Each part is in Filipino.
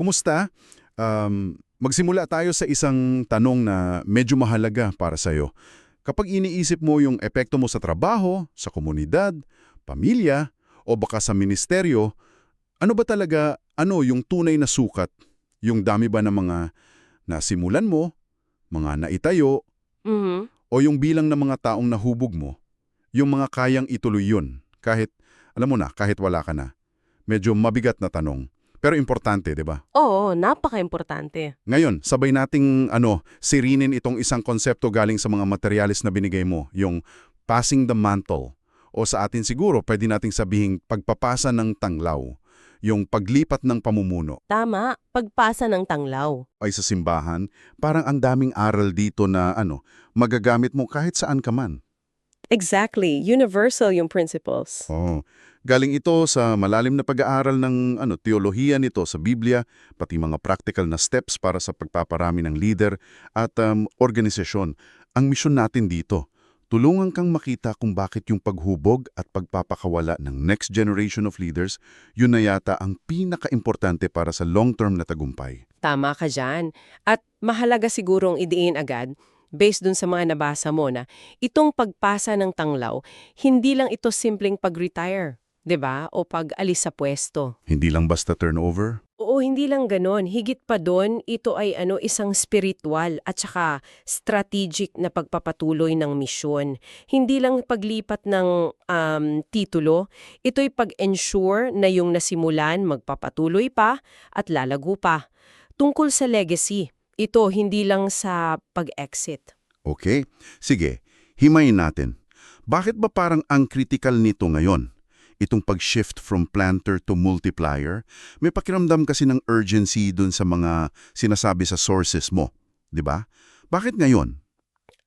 Kumusta? Um, magsimula tayo sa isang tanong na medyo mahalaga para sa'yo. Kapag iniisip mo yung epekto mo sa trabaho, sa komunidad, pamilya, o baka sa ministeryo, ano ba talaga, ano yung tunay na sukat? Yung dami ba ng mga nasimulan mo, mga naitayo, Mhm. o yung bilang ng mga taong nahubog mo, yung mga kayang ituloy yun, kahit, alam mo na, kahit wala ka na. Medyo mabigat na tanong. Pero importante, di ba? Oo, napaka-importante. Ngayon, sabay nating ano, sirinin itong isang konsepto galing sa mga materialis na binigay mo, yung passing the mantle. O sa atin siguro, pwede nating sabihing pagpapasa ng tanglaw, yung paglipat ng pamumuno. Tama, pagpasa ng tanglaw. Ay sa simbahan, parang ang daming aral dito na ano, magagamit mo kahit saan ka man. Exactly, universal yung principles. Oh, galing ito sa malalim na pag-aaral ng ano, teolohiya nito sa Biblia, pati mga practical na steps para sa pagpaparami ng leader at um, organisasyon. Ang misyon natin dito, tulungan kang makita kung bakit yung paghubog at pagpapakawala ng next generation of leaders, yun na yata ang pinaka-importante para sa long-term na tagumpay. Tama ka dyan. At mahalaga sigurong idiin agad, based dun sa mga nabasa mo na, itong pagpasa ng tanglaw, hindi lang ito simpleng pag-retire, 'di ba? O pag-alis sa pwesto. Hindi lang basta turnover. Oo, hindi lang ganon. Higit pa doon, ito ay ano isang spiritual at saka strategic na pagpapatuloy ng misyon. Hindi lang paglipat ng um, titulo, ito'y pag-ensure na yung nasimulan magpapatuloy pa at lalago pa. Tungkol sa legacy, ito hindi lang sa pag-exit. Okay, sige, himayin natin. Bakit ba parang ang critical nito ngayon? Itong pag-shift from planter to multiplier? May pakiramdam kasi ng urgency dun sa mga sinasabi sa sources mo, di ba? Bakit ngayon?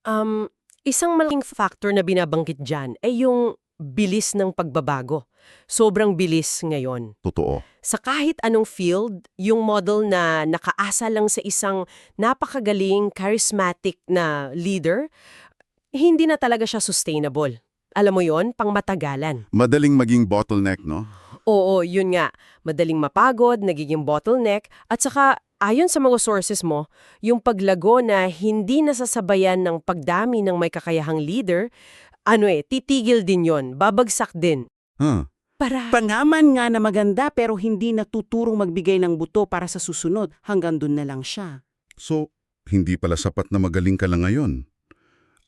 Um, isang malaking factor na binabanggit dyan ay yung bilis ng pagbabago. Sobrang bilis ngayon. Totoo. sa kahit anong field, yung model na nakaasa lang sa isang napakagaling, charismatic na leader, hindi na talaga siya sustainable. Alam mo yon pangmatagalan. Madaling maging bottleneck, no? Oo, yun nga. Madaling mapagod, nagiging bottleneck, at saka, ayon sa mga sources mo, yung paglago na hindi nasasabayan ng pagdami ng may kakayahang leader, ano eh, titigil din yon babagsak din. Huh. Para... Pangaman nga na maganda pero hindi natuturong magbigay ng buto para sa susunod hanggang dun na lang siya. So, hindi pala sapat na magaling ka lang ngayon.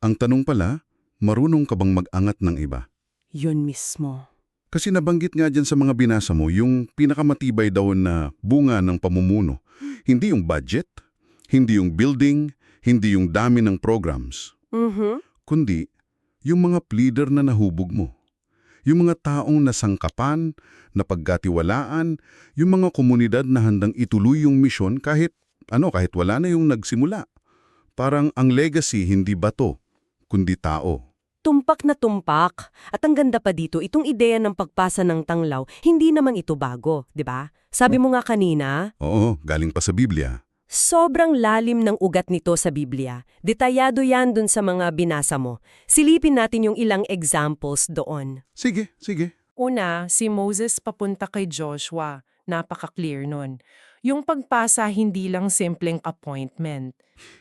Ang tanong pala, marunong ka bang mag-angat ng iba? Yun mismo. Kasi nabanggit nga dyan sa mga binasa mo, yung pinakamatibay daw na bunga ng pamumuno. Hindi yung budget, hindi yung building, hindi yung dami ng programs, Mhm. kundi yung mga leader na nahubog mo. Yung mga taong nasangkapan, napagkatiwalaan, yung mga komunidad na handang ituloy yung misyon kahit, ano, kahit wala na yung nagsimula. Parang ang legacy hindi bato, kundi tao. Tumpak na tumpak. At ang ganda pa dito, itong ideya ng pagpasa ng tanglaw, hindi naman ito bago, di ba? Sabi mo nga kanina, Oo, galing pa sa Biblia. Sobrang lalim ng ugat nito sa Biblia. Detayado yan dun sa mga binasa mo. Silipin natin yung ilang examples doon. Sige, sige. Una, si Moses papunta kay Joshua. Napaka-clear nun. Yung pagpasa hindi lang simpleng appointment.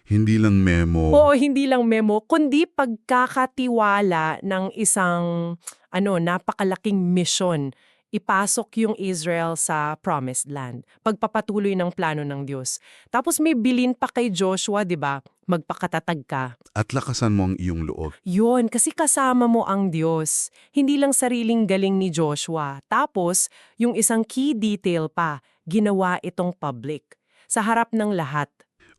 Hindi lang memo. Oo, hindi lang memo, kundi pagkakatiwala ng isang ano, napakalaking misyon. Ipasok yung Israel sa promised land. Pagpapatuloy ng plano ng Diyos. Tapos may bilin pa kay Joshua, 'di ba? Magpakatatag ka. At lakasan mo ang iyong loob. Yun, kasi kasama mo ang Diyos. Hindi lang sariling galing ni Joshua. Tapos, yung isang key detail pa, ginawa itong public. Sa harap ng lahat.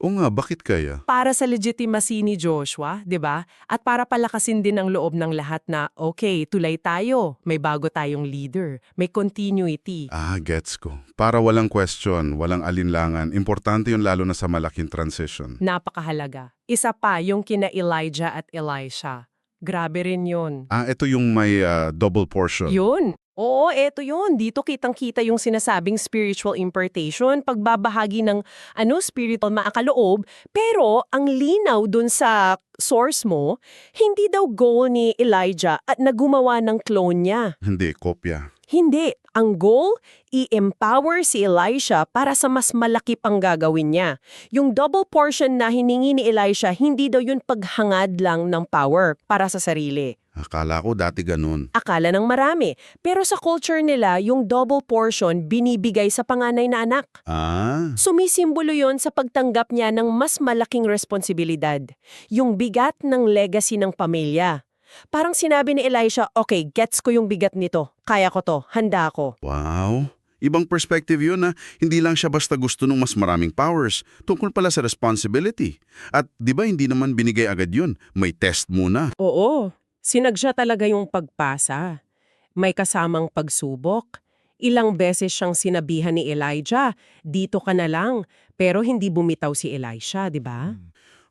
O nga, bakit kaya? Para sa legitimacy ni Joshua, di ba? At para palakasin din ang loob ng lahat na, okay, tulay tayo. May bago tayong leader. May continuity. Ah, gets ko. Para walang question, walang alinlangan, importante yun lalo na sa malaking transition. Napakahalaga. Isa pa, yung kina Elijah at Elisha. Grabe rin yun. Ah, ito yung may ah, double portion. Yun. Oo, eto yun. Dito kitang-kita yung sinasabing spiritual impartation, pagbabahagi ng ano, spiritual maakaloob, pero ang linaw dun sa source mo, hindi daw goal ni Elijah at nagumawa ng clone niya. Hindi, kopya. Hindi. Ang goal, i-empower si Elisha para sa mas malaki pang gagawin niya. Yung double portion na hiningi ni Elisha, hindi daw yun paghangad lang ng power para sa sarili. Akala ko dati ganun. Akala ng marami. Pero sa culture nila, yung double portion binibigay sa panganay na anak. Ah, Sumisimbolo yon sa pagtanggap niya ng mas malaking responsibilidad. Yung bigat ng legacy ng pamilya. Parang sinabi ni Elisha, okay, gets ko yung bigat nito. Kaya ko to. Handa ako. wow. Ibang perspective yun na hindi lang siya basta gusto ng mas maraming powers, tungkol pala sa responsibility. At di ba hindi naman binigay agad yun? May test muna. Oo. Sinagsiya talaga yung pagpasa. May kasamang pagsubok. Ilang beses siyang sinabihan ni Elijah, dito ka na lang. Pero hindi bumitaw si Elisha, di ba?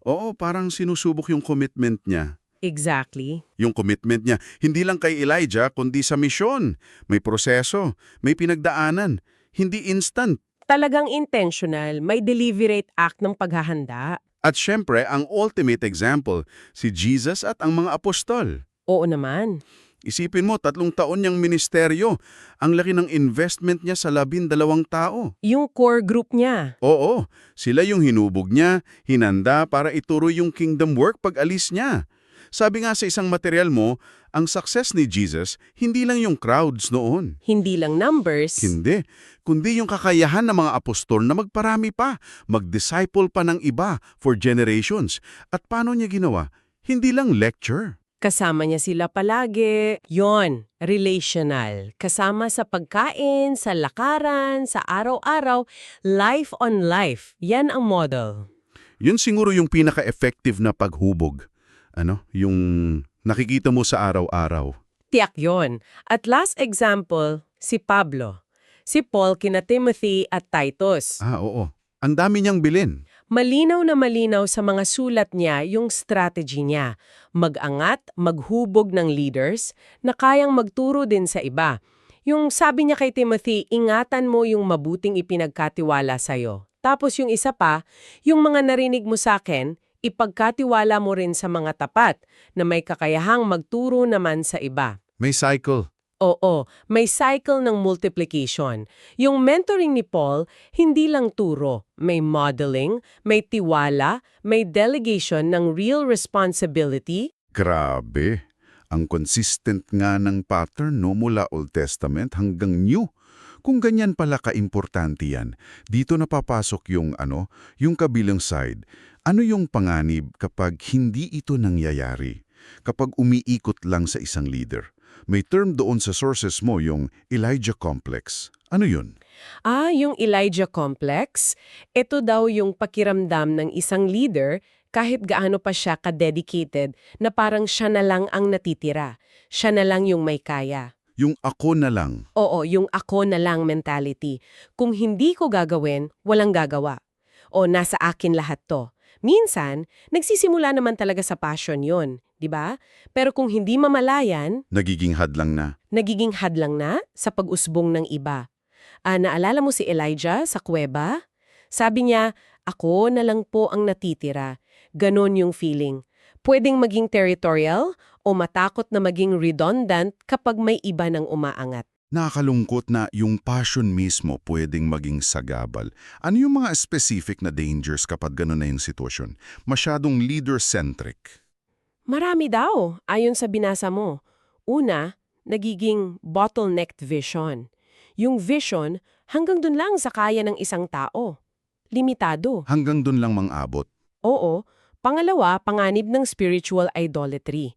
Oo, parang sinusubok yung commitment niya. Exactly. Yung commitment niya, hindi lang kay Elijah, kundi sa misyon. May proseso, may pinagdaanan. Hindi instant. Talagang intentional, may deliberate act ng paghahanda. At syempre, ang ultimate example, si Jesus at ang mga apostol. Oo naman. Isipin mo, tatlong taon niyang ministeryo. Ang laki ng investment niya sa labindalawang tao. Yung core group niya. Oo, sila yung hinubog niya, hinanda para ituro yung kingdom work pag alis niya. Sabi nga sa isang material mo, ang success ni Jesus, hindi lang yung crowds noon. Hindi lang numbers. Hindi, kundi yung kakayahan ng mga apostol na magparami pa, mag-disciple pa ng iba for generations. At paano niya ginawa? Hindi lang lecture. Kasama niya sila palagi. Yon, relational. Kasama sa pagkain, sa lakaran, sa araw-araw, life on life. Yan ang model. Yun siguro yung pinaka-effective na paghubog. Ano? Yung nakikita mo sa araw-araw. Tiyak yon. At last example, si Pablo. Si Paul kina Timothy at Titus. Ah, oo. Ang dami niyang bilin. Malinaw na malinaw sa mga sulat niya yung strategy niya. Mag-angat, maghubog ng leaders na kayang magturo din sa iba. Yung sabi niya kay Timothy, ingatan mo yung mabuting ipinagkatiwala sa'yo. Tapos yung isa pa, yung mga narinig mo sa akin, ipagkatiwala mo rin sa mga tapat na may kakayahang magturo naman sa iba. May cycle. Oo, may cycle ng multiplication. Yung mentoring ni Paul, hindi lang turo. May modeling, may tiwala, may delegation ng real responsibility. Grabe. Ang consistent nga ng pattern no mula Old Testament hanggang New. Kung ganyan pala kaimportante yan, dito napapasok yung ano, yung kabilang side. Ano yung panganib kapag hindi ito nangyayari? Kapag umiikot lang sa isang leader? May term doon sa sources mo yung Elijah Complex. Ano yun? Ah, yung Elijah Complex, ito daw yung pakiramdam ng isang leader kahit gaano pa siya ka-dedicated na parang siya na lang ang natitira. Siya na lang yung may kaya. Yung ako na lang. Oo, yung ako na lang mentality. Kung hindi ko gagawin, walang gagawa. O nasa akin lahat to. Minsan, nagsisimula naman talaga sa passion yon, di ba? Pero kung hindi mamalayan, Nagiging hadlang na. nagiging hadlang na sa pag-usbong ng iba. Ah, naalala mo si Elijah sa kuweba? Sabi niya, ako na lang po ang natitira. Ganon yung feeling. Pwedeng maging territorial o matakot na maging redundant kapag may iba ng umaangat. Nakakalungkot na yung passion mismo pwedeng maging sagabal. Ano yung mga specific na dangers kapag gano'n na yung sitwasyon? Masyadong leader-centric. Marami daw, ayon sa binasa mo. Una, nagiging bottlenecked vision. Yung vision, hanggang dun lang sa kaya ng isang tao. Limitado. Hanggang dun lang mang-abot. Oo. Pangalawa, panganib ng spiritual idolatry.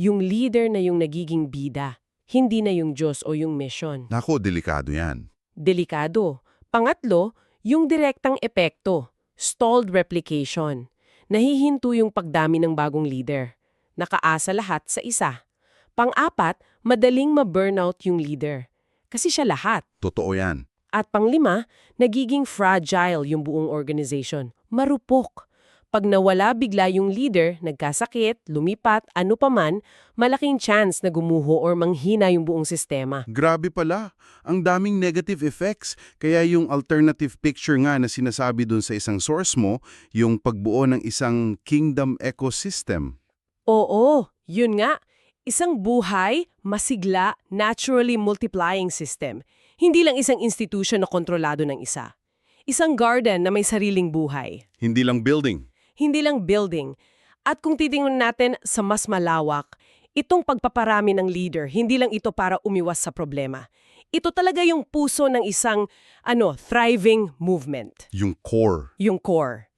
Yung leader na yung nagiging bida, hindi na yung Diyos o yung mission. Nako, delikado yan. Delikado. Pangatlo, yung direktang epekto, stalled replication. Nahihinto yung pagdami ng bagong leader. Nakaasa lahat sa isa. Pang-apat, madaling ma-burnout yung leader. Kasi siya lahat. Totoo yan. At panglima, nagiging fragile yung buong organization. Marupok. Pag nawala bigla yung leader, nagkasakit, lumipat, ano paman, malaking chance na gumuho or manghina yung buong sistema. Grabe pala. Ang daming negative effects. Kaya yung alternative picture nga na sinasabi dun sa isang source mo, yung pagbuo ng isang kingdom ecosystem. Oo, yun nga. Isang buhay, masigla, naturally multiplying system. Hindi lang isang institution na kontrolado ng isa. Isang garden na may sariling buhay. Hindi lang building. Hindi lang building. At kung titingnan natin sa mas malawak, itong pagpaparami ng leader, hindi lang ito para umiwas sa problema. Ito talaga yung puso ng isang ano, thriving movement, Yung core. yung core.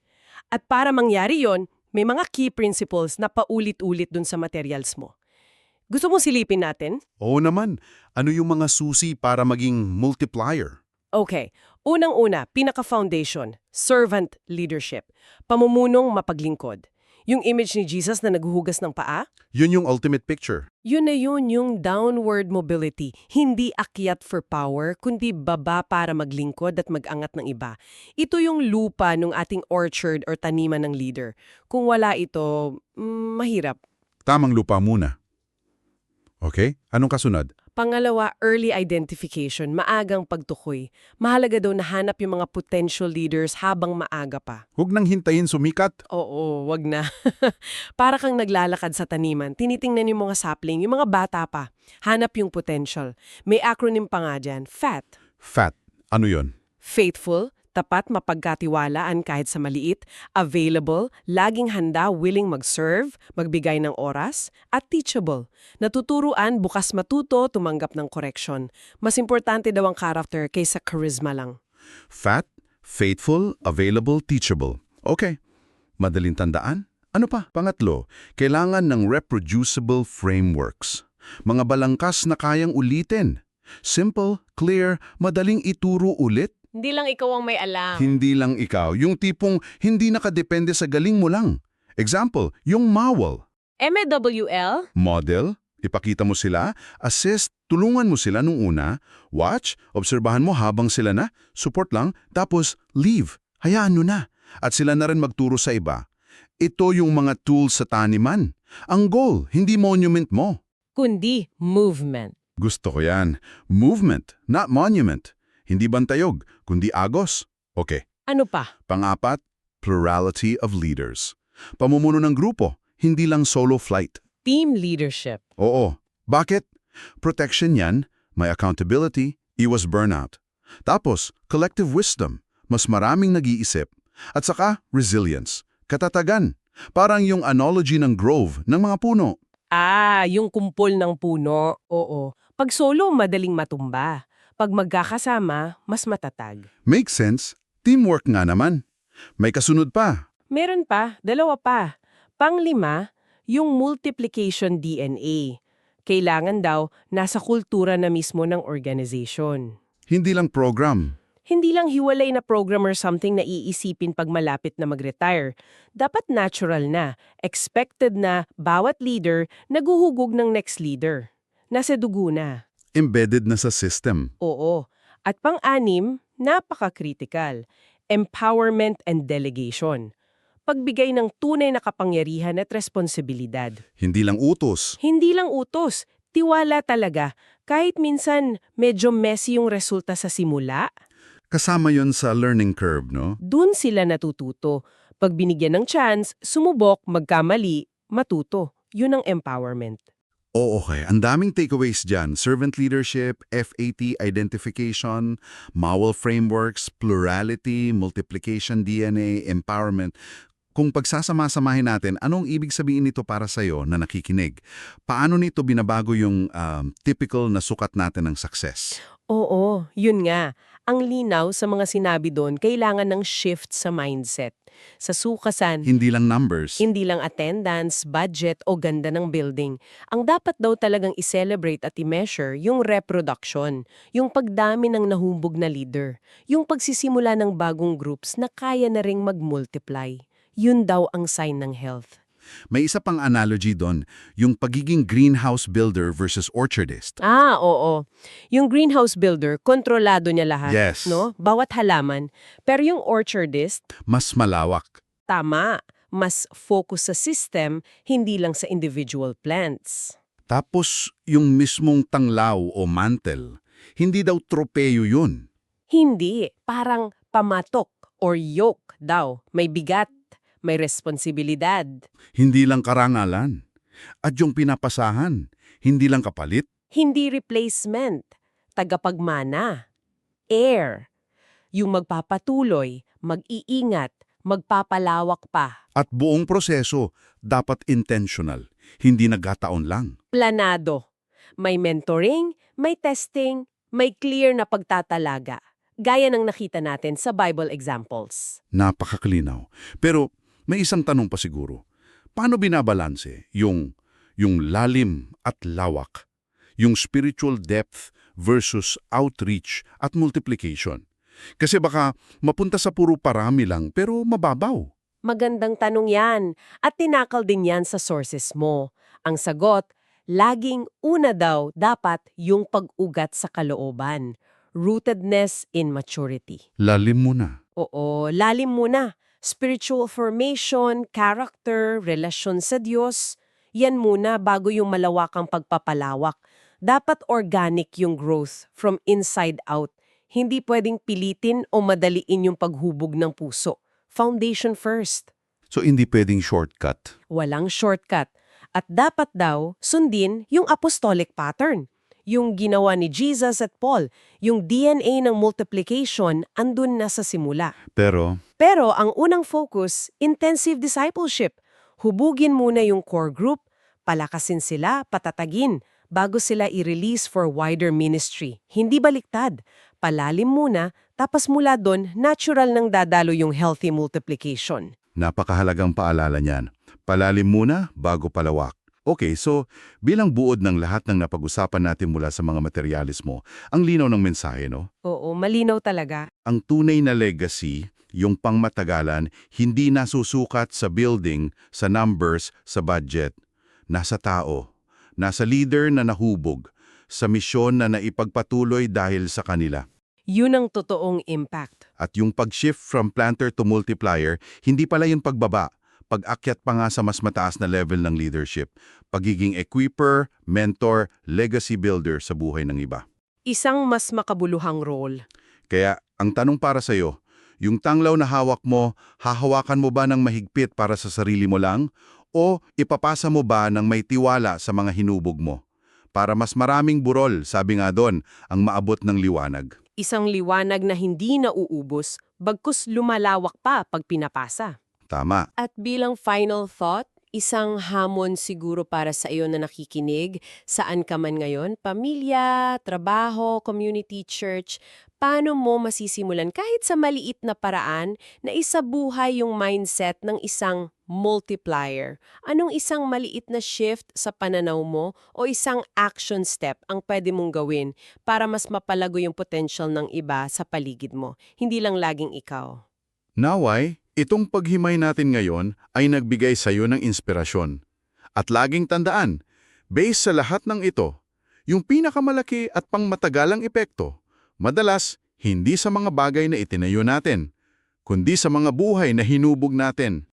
At para mangyari yon, may mga key principles na paulit-ulit dun sa materials mo. Gusto mo silipin natin? Oo naman. Ano yung mga susi para maging multiplier? Okay. Unang-una, pinaka-foundation, servant leadership. Pamumunong mapaglingkod. Yung image ni Jesus na naghuhugas ng paa, Yun yung ultimate picture. Yun na yun yung downward mobility. Hindi akyat for power, kundi baba para maglingkod at magangat ng iba. Ito yung lupa ng ating orchard or taniman ng leader. Kung wala ito, mm, mahirap. Tamang lupa muna. Okay? Anong kasunod? Pangalawa, early identification, maagang pagtukoy. Mahalaga daw na hanap yung mga potential leaders habang maaga pa. Huwag nang hintayin sumikat. Oo, wag na. Para kang naglalakad sa taniman, tinitingnan yung mga sapling, yung mga bata pa. Hanap yung potential. May acronym pa nga dyan, FAT. Fat. Ano yon? Faithful, tapat mapagkatiwalaan kahit sa maliit, available, laging handa, willing mag-serve, magbigay ng oras, at teachable. Natuturuan, bukas matuto, tumanggap ng correction. Mas importante daw ang character kaysa charisma lang. Fat, faithful, available, teachable. Okay. Madaling tandaan? Ano pa? Pangatlo, kailangan ng reproducible frameworks. Mga balangkas na kayang ulitin. Simple, clear, madaling ituro ulit. Hindi lang ikaw ang may alam. Hindi lang ikaw, yung tipong hindi nakadepende sa galing mo lang. Example, yung MAWL. MWL? Model, ipakita mo sila, assist, tulungan mo sila nung una, watch, obserbahan mo habang sila na, support lang, tapos leave, hayaan mo na. At sila na rin magturo sa iba. Ito yung mga tools sa taniman. Ang goal, hindi monument mo. Kundi movement. Gusto ko yan. Movement, not monument. Hindi bantayog, kundi agos. Okay. Ano pa? Pangapat, plurality of leaders. Pamumuno ng grupo, hindi lang solo flight. Team leadership. Oo. Bakit? Protection yan, may accountability, iwas burnout. Tapos, collective wisdom, mas maraming nag-iisip. At saka, resilience, katatagan. Parang yung analogy ng grove ng mga puno. Ah, yung kumpol ng puno. Oo. Pag solo, madaling matumba. Pag magkakasama, mas matatag. Makes sense. Teamwork nga naman. May kasunod pa. Meron pa, dalawa pa. Panglima, yung multiplication DNA. Kailangan daw nasa kultura na mismo ng organization. Hindi lang program. Hindi lang hiwalay na program or something na iisipin pag malapit na mag-retire. Dapat natural na, expected na bawat leader naguhugog ng next leader. Nasa dugo na. Embedded na sa system. Oo. At pang-anim, napaka-critical. Empowerment and delegation. Pagbigay ng tunay na kapangyarihan at responsibilidad. Hindi lang utos. Hindi lang utos, tiwala talaga. Kahit minsan medyo messy yung resulta sa simula, Kasama yon sa learning curve, no? dun sila natututo. Pag binigyan ng chance, sumubok, magkamali, matuto. Yun ang empowerment. Oo, okay. Ang daming takeaways dyan. Servant leadership, FAT identification, MOWL frameworks, plurality, multiplication DNA, empowerment. Kung pagsasama-samahin natin, anong ibig sabihin nito para sa'yo na nakikinig? Paano nito binabago yung um, typical na sukat natin ng success? Oo, yun nga. Ang linaw sa mga sinabi doon, kailangan ng shift sa mindset. Sa sukasan, Hindi lang numbers. Hindi lang attendance, budget o ganda ng building. Ang dapat daw talagang i-celebrate at i-measure yung reproduction, yung pagdami ng nahumbog na leader, yung pagsisimula ng bagong groups na kaya na ring mag-multiply. Yun daw ang sign ng health. May isa pang analogy doon, yung pagiging greenhouse builder versus orchardist. Ah, oo. Yung greenhouse builder, kontrolado niya lahat. Yes. No? Bawat halaman. Pero yung orchardist, Mas malawak. tama. Mas focus sa system, hindi lang sa individual plants. Tapos, yung mismong tanglaw o mantel, hindi daw tropeyo yun. Hindi, parang pamatok or yoke daw. May bigat, may responsibilidad. Hindi lang karangalan. At yung pinapasahan, hindi lang kapalit, Hindi replacement, tagapagmana. Heir. Yung magpapatuloy, mag-iingat, magpapalawak pa. at buong proseso dapat intentional, hindi nagkataon lang. Planado. May mentoring, may testing, may clear na pagtatalaga. Gaya ng nakita natin sa Bible examples. Napakaklinaw. Pero may isang tanong pa siguro. Paano binabalanse yung, yung lalim at lawak? Yung spiritual depth versus outreach at multiplication? Kasi baka mapunta sa puro parami lang pero mababaw. Magandang tanong yan at tinakal din yan sa sources mo. Ang sagot, laging una daw dapat yung pag-ugat sa kalooban. Rootedness in maturity. Lalim muna. Oo, lalim muna. Spiritual formation, character, relasyon sa Diyos, yan muna bago yung malawakang pagpapalawak. Dapat organic yung growth from inside out. Hindi pwedeng pilitin o madaliin yung paghubog ng puso. Foundation first. So hindi pwedeng shortcut. Walang shortcut. At dapat daw sundin yung apostolic pattern. Yung ginawa ni Jesus at Paul, yung DNA ng multiplication andun na sa simula. Pero Pero ang unang focus, intensive discipleship. Hubugin muna yung core group, palakasin sila, patatagin, bago sila i-release for wider ministry. Hindi baliktad. Palalim muna, tapos mula doon, natural nang dadalo yung healthy multiplication. Napakahalagang paalala niyan. Palalim muna bago palawak. Okay, so bilang buod ng lahat ng napag-usapan natin mula sa mga materialis mo, ang linaw ng mensahe, no? Oo, malinaw talaga. Ang tunay na legacy, yung pangmatagalan, hindi nasusukat sa building, sa numbers, sa budget. Nasa tao, nasa leader na nahubog, sa misyon na naipagpatuloy dahil sa kanila. Yun ang totoong impact. At yung pag-shift from planter to multiplier, hindi pala yung pagbaba, pag-akyat pa nga sa mas mataas na level ng leadership, pagiging equiper, mentor, legacy builder sa buhay ng iba. Isang mas makabuluhang role. Kaya ang tanong para sa'yo, yung tanglaw na hawak mo, hahawakan mo ba ng mahigpit para sa sarili mo lang? O ipapasa mo ba ng may tiwala sa mga hinubog mo? Para mas maraming burol, sabi nga doon, ang maabot ng liwanag. Isang liwanag na hindi nauubos, bagkus lumalawak pa pag pinapasa. Tama. At bilang final thought, isang hamon siguro para sa iyo na nakikinig, saan ka man ngayon, pamilya, trabaho, community, church, paano mo masisimulan kahit sa maliit na paraan na isabuhay yung mindset ng isang multiplier? Anong isang maliit na shift sa pananaw mo o isang action step ang pwede mong gawin para mas mapalago yung potential ng iba sa paligid mo, hindi lang laging ikaw? Naway, itong paghimay natin ngayon ay nagbigay sa iyo ng inspirasyon. At laging tandaan, based sa lahat ng ito, yung pinakamalaki at pangmatagalang epekto, madalas hindi sa mga bagay na itinayo natin, kundi sa mga buhay na hinubog natin.